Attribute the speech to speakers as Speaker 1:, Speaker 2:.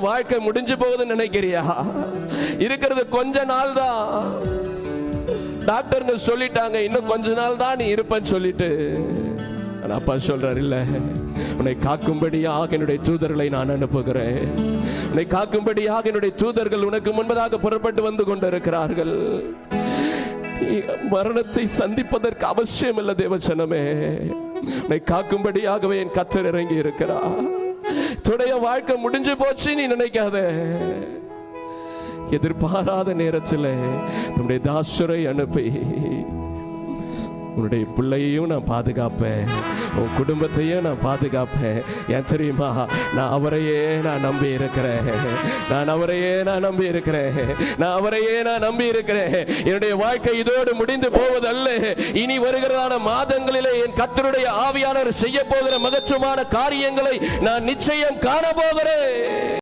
Speaker 1: வாழ்க்கை முடிஞ்சு போகுதுன்னு நினைக்கிறியா? இருக்கிறது கொஞ்ச நாள் தான் டாக்டருங்க சொல்லிட்டாங்க இன்னும் கொஞ்ச நாள் தான் நீ இருப்பன்னு சொல்லிட்டு. அப்பா சொல்றாரு இல்ல உன்னை காக்கும்படியாக என்னுடைய தூதர்களை நான் அனுப்புகிறேன். உன்னை காக்கும்படியாக என்னுடைய தூதர்கள் உனக்கு முன்பதாக புறப்பட்டு வந்து கொண்டிருக்கிறார்கள். மரணத்தை சந்திப்பதற்கு அவசியம் இல்லை தேவச்சனமே. உன்னை காக்கும்படியாகவே என் கத்தர் இறங்கி இருக்கிறார் துடைய வாழ்க்கை முடிஞ்சு போச்சு நீ நினைக்காத. எதிர்பாராத நேரத்தில் நம்முடைய தாசுரை அனுப்பி. உன்னுடைய பிள்ளையையும் நான் பாதுகாப்பேன். உன் குடும்பத்தையும் நான் பாதுகாப்பேன். ஏன் தெரியுமா? நான் அவரையே நான் நம்பி இருக்கிறேன். நான் அவரையே நான் நம்பி இருக்கிறேன். நான் அவரையே நான் நம்பி இருக்கிறேன். என்னுடைய வாழ்க்கை இதோடு முடிந்து போவதல்ல. இனி வருகிறதான மாதங்களிலே என் கத்தருடைய ஆவியாளர் செய்ய போகிற மகத்துவமான காரியங்களை நான் நிச்சயம் காண போகிறேன்.